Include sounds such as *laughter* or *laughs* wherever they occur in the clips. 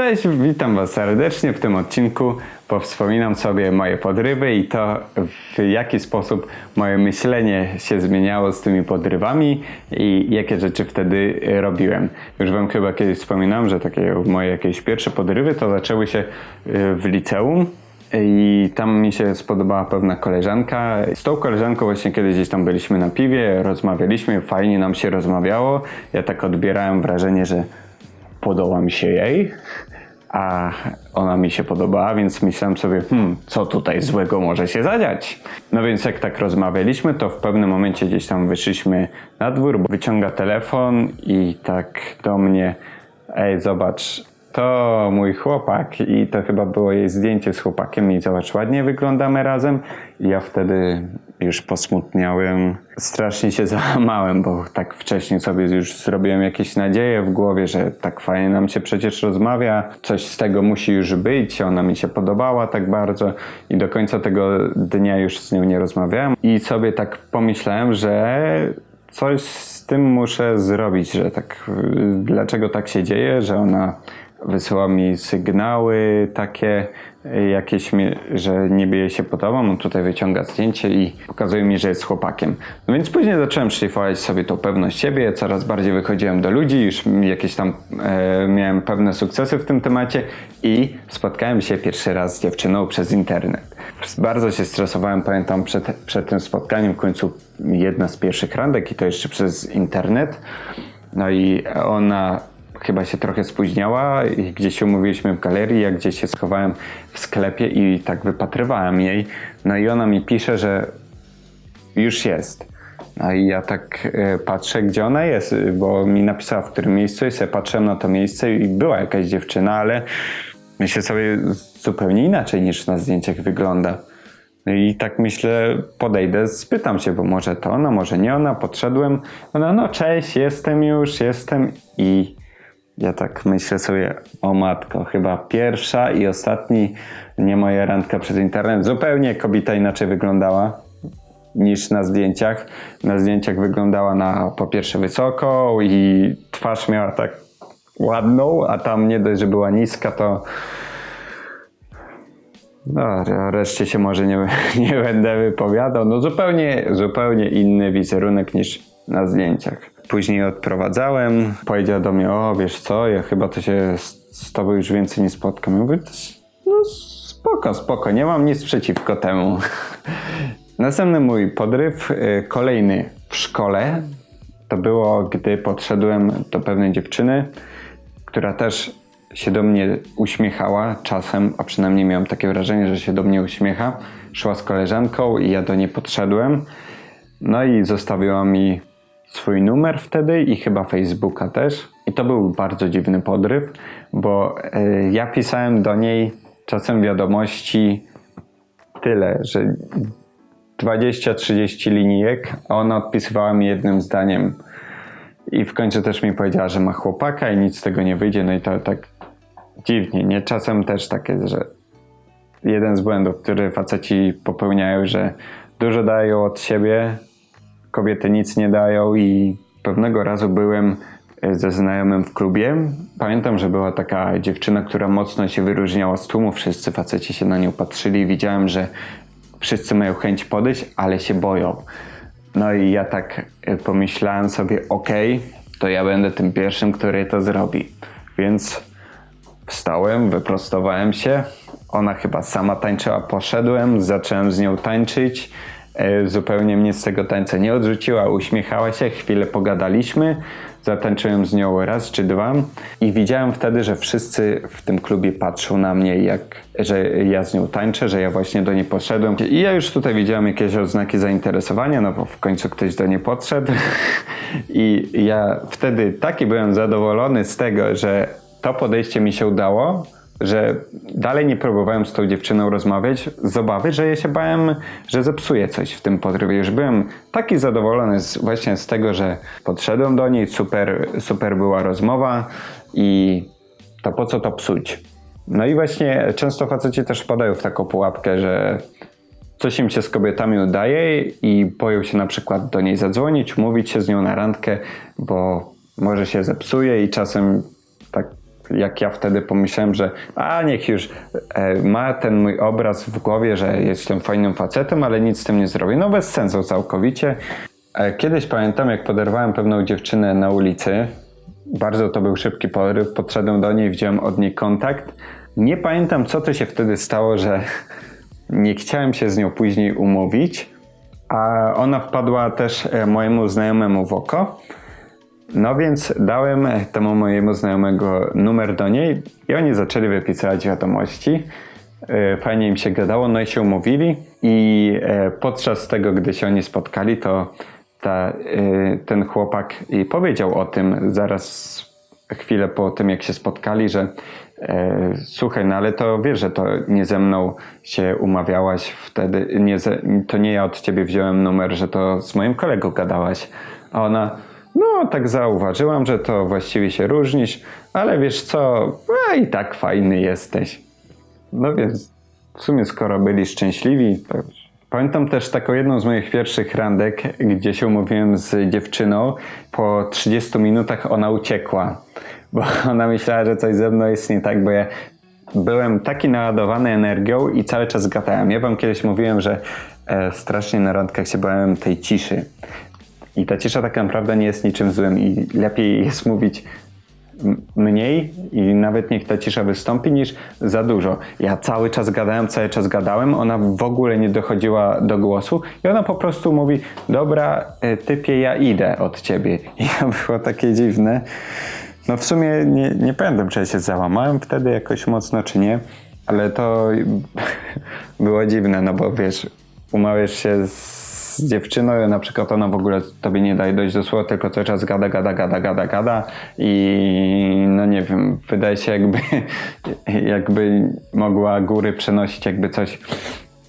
Cześć, witam Was serdecznie. W tym odcinku powspominam sobie moje podrywy i to, w jaki sposób moje myślenie się zmieniało z tymi podrywami i jakie rzeczy wtedy robiłem. Już Wam chyba kiedyś wspominałem, że takie moje jakieś pierwsze podrywy to zaczęły się y, w liceum. I tam mi się spodobała pewna koleżanka. Z tą koleżanką właśnie kiedyś gdzieś tam byliśmy na piwie, rozmawialiśmy, fajnie nam się rozmawiało. Ja tak odbierałem wrażenie, że podoba mi się jej, a ona mi się podobała, więc myślałem sobie, hmm, co tutaj złego może się zadziać. No więc jak tak rozmawialiśmy, to w pewnym momencie gdzieś tam wyszliśmy na dwór, bo wyciąga telefon i tak do mnie, ej zobacz, to mój chłopak i to chyba było jej zdjęcie z chłopakiem i zobacz, ładnie wyglądamy razem. I ja wtedy już posmutniałem, strasznie się *laughs* załamałem, bo tak wcześniej sobie już zrobiłem jakieś nadzieje w głowie, że tak fajnie nam się przecież rozmawia, coś z tego musi już być, ona mi się podobała tak bardzo i do końca tego dnia już z nią nie rozmawiałem. I sobie tak pomyślałem, że coś z tym muszę zrobić, że tak, dlaczego tak się dzieje, że ona wysyła mi sygnały takie jakieś, że niby jej się podoba, on tutaj wyciąga zdjęcie i pokazuje mi, że jest chłopakiem. No więc później zacząłem szlifować sobie tą pewność siebie, coraz bardziej wychodziłem do ludzi, już jakieś tam e, miałem pewne sukcesy w tym temacie i spotkałem się pierwszy raz z dziewczyną przez internet. Bardzo się stresowałem, pamiętam przed, przed tym spotkaniem, w końcu jedna z pierwszych randek i to jeszcze przez internet. No i ona chyba się trochę spóźniała i gdzieś się umówiliśmy w galerii, ja gdzieś się schowałem w sklepie i tak wypatrywałem jej. No i ona mi pisze, że już jest. No i ja tak e, patrzę, gdzie ona jest, bo mi napisała, w którym miejscu jest. Ja patrzyłem na to miejsce i była jakaś dziewczyna, ale myślę sobie zupełnie inaczej niż na zdjęciach wygląda. No i tak myślę, podejdę, spytam się, bo może to ona, może nie ona. Podszedłem, ona, no cześć, jestem już, jestem i ja tak myślę sobie, o matko, chyba pierwsza i ostatni, nie moja randka przez internet. Zupełnie kobieta inaczej wyglądała niż na zdjęciach. Na zdjęciach wyglądała na po pierwsze wysoką i twarz miała tak ładną, a tam nie dość, że była niska, to no, reszcie się może nie, *laughs* nie będę wypowiadał. No zupełnie, zupełnie inny wizerunek niż na zdjęciach. Później odprowadzałem, powiedział do mnie, o wiesz co, ja chyba to się z, z tobą już więcej nie spotkam. Ja mówię, no spoko, spoko, nie mam nic przeciwko temu. *laughs* Następny mój podryw, y, kolejny w szkole, to było, gdy podszedłem do pewnej dziewczyny, która też się do mnie uśmiechała czasem, a przynajmniej miałem takie wrażenie, że się do mnie uśmiecha. Szła z koleżanką i ja do niej podszedłem. No i zostawiła mi swój numer wtedy i chyba Facebooka też. I to był bardzo dziwny podryw, bo e, ja pisałem do niej czasem wiadomości tyle, że 20-30 linijek, a ona odpisywała mi jednym zdaniem. I w końcu też mi powiedziała, że ma chłopaka i nic z tego nie wyjdzie. No i to tak dziwnie, nie? Czasem też tak jest, że jeden z błędów, które faceci popełniają, że dużo dają od siebie, kobiety nic nie dają i pewnego razu byłem e, ze znajomym w klubie. Pamiętam, że była taka dziewczyna, która mocno się wyróżniała z tłumu. Wszyscy faceci się na nią patrzyli widziałem, że wszyscy mają chęć podejść, ale się boją. No i ja tak e, pomyślałem sobie, okej, to ja będę tym pierwszym, który to zrobi. Więc Wstałem, wyprostowałem się. Ona chyba sama tańczyła, poszedłem, zacząłem z nią tańczyć. E, Zupełnie mnie z tego tańca nie odrzuciła, uśmiechała się, chwilę pogadaliśmy. Zatańczyłem z nią raz czy dwa i widziałem wtedy, że wszyscy w tym klubie patrzą na mnie, jak, że ja z nią tańczę, że ja właśnie do niej podszedłem. I ja już tutaj widziałem jakieś oznaki zainteresowania, no bo w końcu ktoś do niej podszedł. *laughs* I ja wtedy taki byłem zadowolony z tego, że to podejście mi się udało, że dalej nie próbowałem z tą dziewczyną rozmawiać z obawy, że ja się bałem, że zepsuję coś w tym podrywie. Już byłem taki zadowolony z, właśnie z tego, że podszedłem do niej, super, super była rozmowa i to po co to psuć? No i właśnie często faceci też wpadają w taką pułapkę, że coś im się z kobietami udaje i boją się na przykład do niej zadzwonić, umówić się z nią na randkę, bo może się zepsuje i czasem tak jak ja wtedy pomyślałem, że a niech już e, ma ten mój obraz w głowie, że jestem fajnym facetem, ale nic z tym nie zrobię. No bez sensu całkowicie. E, Kiedyś pamiętam, jak poderwałem pewną dziewczynę na ulicy. Bardzo to był szybki poryw. Podszedłem do niej, wziąłem od niej kontakt. Nie pamiętam, co to się wtedy stało, że *laughs* nie chciałem się z nią później umówić, a ona wpadła też e, mojemu znajomemu w oko. No więc dałem temu mojemu znajomego numer do niej i oni zaczęli wypisywać wiadomości. E, Fajnie im się gadało, no i się umówili i e, podczas tego, gdy się oni spotkali, to ta, e, ten chłopak i powiedział o tym zaraz chwilę po tym, jak się spotkali, że słuchaj, no ale to wiesz, że to nie ze mną się umawiałaś wtedy, nie ze, to nie ja od ciebie wziąłem numer, że to z moim kolegą gadałaś. A ona, no tak zauważyłam, że to właściwie się różnisz, ale wiesz co, a i tak fajny jesteś. No więc w sumie skoro byli szczęśliwi, to Pamiętam też taką jedną z moich pierwszych randek, gdzie się umówiłem z dziewczyną. Po 30 minutach ona uciekła, bo *laughs* ona myślała, że coś ze mną jest nie tak, bo ja byłem taki naładowany energią i cały czas gadałem. Ja wam kiedyś mówiłem, że e, strasznie na randkach się bałem tej ciszy. I ta cisza tak naprawdę nie jest niczym złym i lepiej jest mówić mniej i nawet niech ta cisza wystąpi niż za dużo. Ja cały czas gadałem, cały czas gadałem, ona w ogóle nie dochodziła do głosu i ona po prostu mówi, dobra y, typie, ja idę od ciebie. *laughs* I to było takie dziwne. No w sumie nie, nie pamiętam, czy ja się załamałem wtedy jakoś mocno, czy nie, ale to *laughs* było dziwne, no bo wiesz, umawiasz się z dziewczyną, na przykład ona w ogóle tobie nie daje dojść do słowa, tylko cały czas gada, gada, gada, gada, gada i no nie wiem, wydaje się jakby, *laughs* jakby mogła góry przenosić jakby coś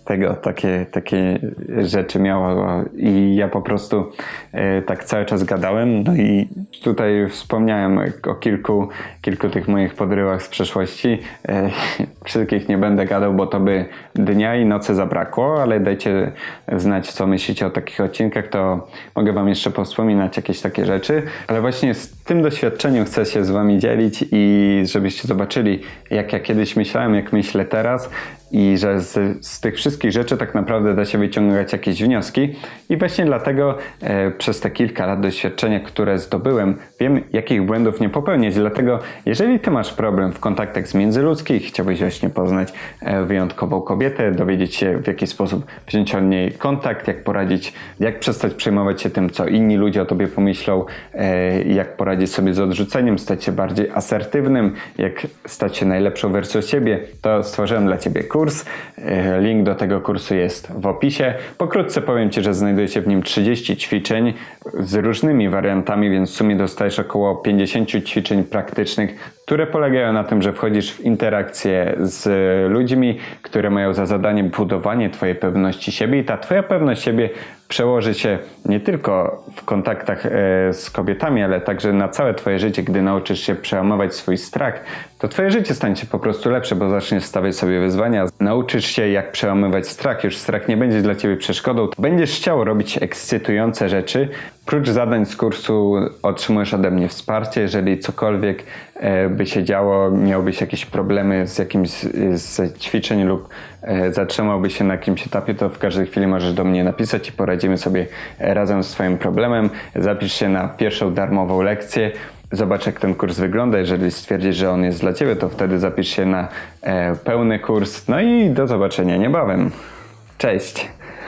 tego, takie, takie rzeczy miała. I ja po prostu e, tak cały czas gadałem, no i tutaj wspomniałem o kilku, kilku tych moich podrywach z przeszłości. E, *laughs* wszystkich nie będę gadał, bo to by dnia i nocy zabrakło, ale dajcie znać, co myślicie o takich odcinkach, to mogę wam jeszcze powspominać jakieś takie rzeczy, ale właśnie z tym doświadczeniem chcę się z wami dzielić i żebyście zobaczyli, jak ja kiedyś myślałem, jak myślę teraz i że z, z tych wszystkich rzeczy tak naprawdę da się wyciągać jakieś wnioski. I właśnie dlatego e, przez te kilka lat doświadczenia, które zdobyłem, wiem jakich błędów nie popełniać, dlatego jeżeli ty masz problem w kontaktach z międzyludzkich, chciałbyś właśnie poznać e, wyjątkową kobietę, dowiedzieć się w jaki sposób wziąć od niej kontakt, jak poradzić, jak przestać przejmować się tym, co inni ludzie o tobie pomyślą, e, jak poradzić sobie z odrzuceniem, stać się bardziej asertywnym, jak stać się najlepszą wersją siebie, to stworzyłem dla ciebie kurs. E, Link do tego kursu jest w opisie. Pokrótce powiem Ci, że znajduje się w nim 30 ćwiczeń z różnymi wariantami, więc w sumie dostajesz około 50 ćwiczeń praktycznych, które polegają na tym, że wchodzisz w interakcje z ludźmi, które mają za zadanie budowanie Twojej pewności siebie i ta Twoja pewność siebie przełoży się nie tylko w kontaktach e, z kobietami, ale także na całe Twoje życie, gdy nauczysz się przełamywać swój strach, to Twoje życie stanie się po prostu lepsze, bo zaczniesz stawiać sobie wyzwania, nauczysz się jak przełamywać strach, już strach nie będzie dla Ciebie przeszkodą, będziesz chciał robić ekscytujące rzeczy, Prócz zadań z kursu otrzymujesz ode mnie wsparcie, jeżeli cokolwiek e, by się działo, miałbyś jakieś problemy z jakimś z- ćwiczeń lub e, zatrzymałby się na jakimś etapie, to w każdej chwili możesz do mnie napisać i poradzimy sobie razem z Twoim problemem. Zapisz się na pierwszą darmową lekcję. Zobacz, jak ten kurs wygląda. Jeżeli stwierdzisz, że on jest dla Ciebie, to wtedy zapisz się na e, pełny kurs. No i do zobaczenia niebawem. Cześć!